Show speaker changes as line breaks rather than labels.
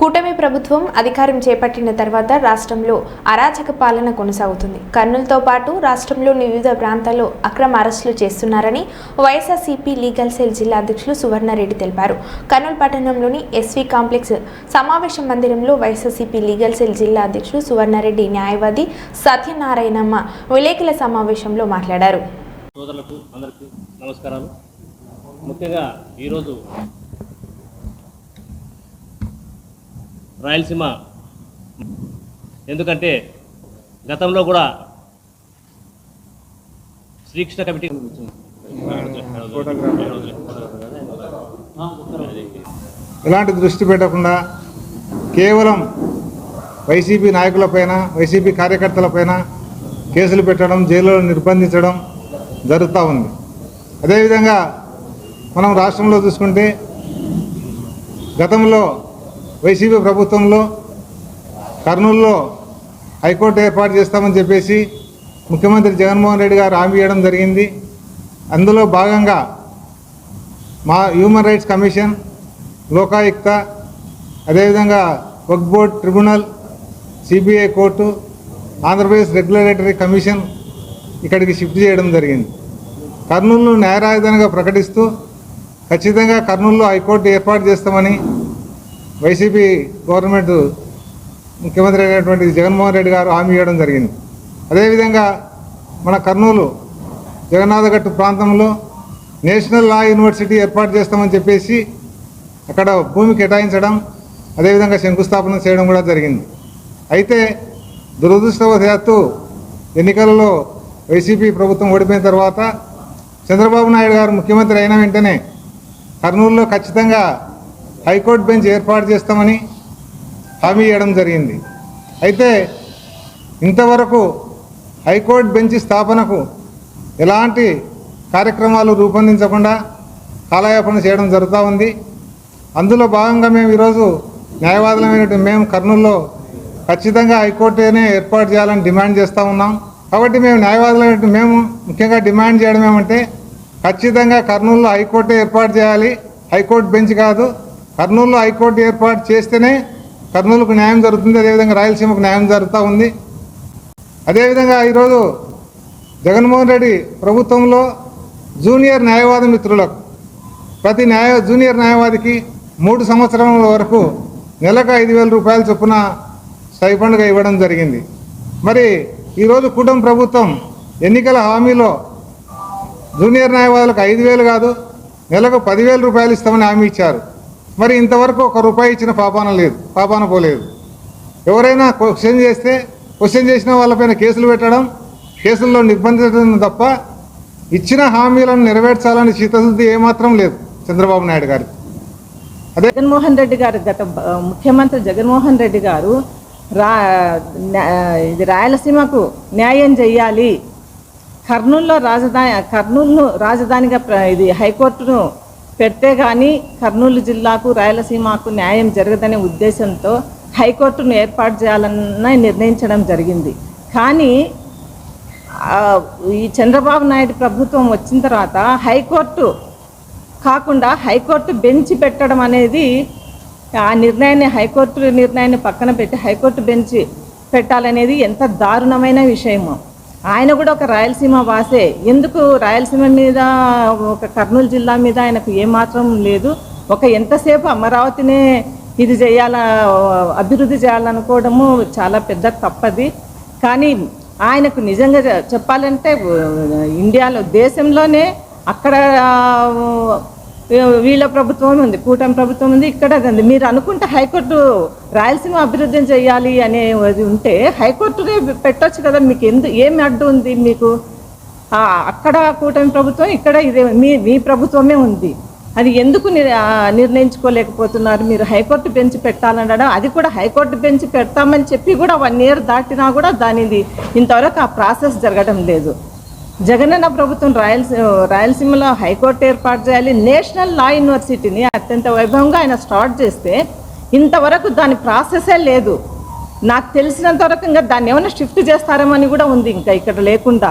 కూటమి ప్రభుత్వం అధికారం చేపట్టిన తర్వాత రాష్ట్రంలో అరాచక పాలన కొనసాగుతుంది. కర్నూలుతో పాటు రాష్ట్రంలోని వివిధ ప్రాంతాల్లో అక్రమ అరెస్టులు చేస్తున్నారని వైఎస్ఆర్సీపీ లీగల్ సెల్ జిల్లా అధ్యక్షులు సువర్ణారెడ్డి తెలిపారు. కర్నూలు పట్టణంలోని ఎస్వి కాంప్లెక్స్ సమావేశ మందిరంలో వైఎస్ఆర్సీపీ లీగల్ సెల్ జిల్లా అధ్యక్షులు సువర్ణారెడ్డి న్యాయవాది సత్యనారాయణమ్మ విలేకరుల సమావేశంలో మాట్లాడారు.
సోదరులకు అందరికీ నమస్కారాలు. ముఖ్యంగా ఈరోజు రాయలసీమ. ఎందుకంటే గతంలో కూడా శ్రీకృష్ణ కమిటీ
ఎలాంటి దృష్టి పెట్టకుండా కేవలం వైసీపీ నాయకులపైన వైసీపీ కార్యకర్తలపైన కేసులు పెట్టడం జైలులో నిర్బంధించడం జరుగుతూ ఉంది. అదేవిధంగా మనం రాష్ట్రంలో చూసుకుంటే గతంలో వైసీపీ ప్రభుత్వంలో కర్నూలులో హైకోర్టు ఏర్పాటు చేస్తామని చెప్పేసి ముఖ్యమంత్రి జగన్మోహన్ రెడ్డి గారు హామీ ఇవ్వడం జరిగింది. అందులో భాగంగా మా హ్యూమన్ రైట్స్ కమిషన్ లోకాయుక్త అదేవిధంగా Waqf board tribunal CBI court Andhra Pradesh regulatory commission ఇక్కడికి షిఫ్ట్ చేయడం జరిగింది. కర్నూలును న్యాయ రాజధానిగా ప్రకటిస్తూ ఖచ్చితంగా కర్నూలులో హైకోర్టు ఏర్పాటు చేస్తామని వైసీపీ గవర్నమెంట్ ముఖ్యమంత్రి అయినటువంటి జగన్మోహన్ రెడ్డి గారు హామీ ఇవ్వడం జరిగింది. అదేవిధంగా మన కర్నూలు జగన్నాథగట్టు ప్రాంతంలో నేషనల్ లా యూనివర్సిటీ ఏర్పాటు చేస్తామని చెప్పేసి అక్కడ భూమి కేటాయించడం అదేవిధంగా శంకుస్థాపన చేయడం కూడా జరిగింది. అయితే దురదృష్టవశాత్తు ఎన్నికలలో వైసీపీ ప్రభుత్వం ఓడిపోయిన తర్వాత చంద్రబాబు నాయుడు గారు ముఖ్యమంత్రి అయిన వెంటనే కర్నూలులో ఖచ్చితంగా హైకోర్టు బెంచ్ ఏర్పాటు చేస్తామని హామీ ఇవ్వడం జరిగింది. అయితే ఇంతవరకు హైకోర్టు బెంచ్ స్థాపనకు ఎలాంటి కార్యక్రమాలు రూపొందించకుండా కాలయాపన చేయడం జరుగుతూ ఉంది. అందులో భాగంగా మేము ఈరోజు న్యాయవాదులమైనటువంటి మేము కర్నూలులో ఖచ్చితంగా హైకోర్టునే ఏర్పాటు చేయాలని డిమాండ్ చేస్తూ ఉన్నాం. కాబట్టి మేము న్యాయవాదులైనటువంటి మేము ముఖ్యంగా డిమాండ్ చేయడం ఏమంటే ఖచ్చితంగా కర్నూలులో హైకోర్టే ఏర్పాటు చేయాలి. హైకోర్టు బెంచ్ కాదు. కర్నూలులో హైకోర్టు ఏర్పాటు చేస్తేనే కర్నూలుకు న్యాయం జరుగుతుంది. అదేవిధంగా రాయలసీమకు న్యాయం జరుగుతూ ఉంది. అదేవిధంగా ఈరోజు జగన్మోహన్ రెడ్డి ప్రభుత్వంలో జూనియర్ న్యాయవాద మిత్రులకు ప్రతి న్యాయ జూనియర్ న్యాయవాదికి మూడు సంవత్సరాల వరకు నెలకు ఐదు వేల రూపాయల చొప్పున స్టైఫండ్గా ఇవ్వడం జరిగింది. మరి ఈరోజు కుటుంబ ప్రభుత్వం ఎన్నికల హామీలో జూనియర్ న్యాయవాదులకు ఐదు వేలు కాదు నెలకు పదివేల రూపాయలు ఇస్తామని హామీ ఇచ్చారు. మరి ఇంతవరకు ఒక రూపాయి ఇచ్చిన పాపాన లేదు పాపాన పోలేదు. ఎవరైనా క్వశ్చన్ చేస్తే క్వశ్చన్ చేసిన వాళ్ళపైన కేసులు పెట్టడం కేసుల్లో నిర్బంధించడం తప్ప ఇచ్చిన హామీలను నెరవేర్చాలని చిత్తశుద్ధి ఏమాత్రం లేదు చంద్రబాబు నాయుడు గారికి
జగన్మోహన్ రెడ్డి గారు గత ముఖ్యమంత్రి జగన్మోహన్ రెడ్డి గారు రా ఇది రాయలసీమకు న్యాయం చేయాలి కర్నూలులో రాజధాని కర్నూలును రాజధానిగా ఇది హైకోర్టును పెడితే కానీ కర్నూలు జిల్లాకు రాయలసీమకు న్యాయం జరగదనే ఉద్దేశంతో హైకోర్టును ఏర్పాటు చేయాలన్న నిర్ణయించడం జరిగింది. కానీ ఈ చంద్రబాబు నాయుడు ప్రభుత్వం వచ్చిన తర్వాత హైకోర్టు కాకుండా హైకోర్టు బెంచ్ పెట్టడం అనేది ఆ నిర్ణయాన్ని హైకోర్టు నిర్ణయాన్ని పక్కన పెట్టి హైకోర్టు బెంచ్ పెట్టాలనేది ఎంత దారుణమైన విషయమో. ఆయన కూడా ఒక రాయలసీమ వాసే. ఎందుకు రాయలసీమ మీద ఒక కర్నూలు జిల్లా మీద ఆయనకు ఏమాత్రం లేదు. ఒక ఎంతసేపు అమరావతినే ఇది చేయాల అభివృద్ధి చేయాలనుకోవడము చాలా పెద్ద తప్పది. కానీ ఆయనకు నిజంగా చెప్పాలంటే ఇండియాలో దేశంలోనే అక్కడ వీళ్ళ ప్రభుత్వం ఉంది కూటమి ప్రభుత్వం ఉంది ఇక్కడ ఉంది మీరు అనుకుంటే హైకోర్టు రాయలసీమ అభివృద్ధి చేయాలి అనేది ఉంటే హైకోర్టునే పెట్టొచ్చు కదా మీకు ఎందు ఏమి అడ్డు ఉంది మీకు? అక్కడ కూటమి ప్రభుత్వం ఇక్కడ ఇదే మీ మీ ప్రభుత్వమే ఉంది. అది ఎందుకు నిర్ణయించుకోలేకపోతున్నారు? మీరు హైకోర్టు బెంచ్ పెట్టాలనడం అది కూడా హైకోర్టు బెంచ్ పెడతామని చెప్పి కూడా వన్ ఇయర్ దాటినా కూడా దానిది ఇంతవరకు ఆ ప్రాసెస్ జరగడం లేదు. జగనన్న ప్రభుత్వం రాయలసీ రాయలసీమలో హైకోర్టు ఏర్పాటు చేయాలి. నేషనల్ లా యూనివర్సిటీని అత్యంత వైభవంగా ఆయన స్టార్ట్ చేస్తే ఇంతవరకు దాని ప్రాసెసే లేదు. నాకు తెలిసినంత వరకు ఇంకా దాన్ని ఏమైనా షిఫ్ట్ చేస్తారేమని కూడా ఉంది ఇంకా ఇక్కడ లేకుండా.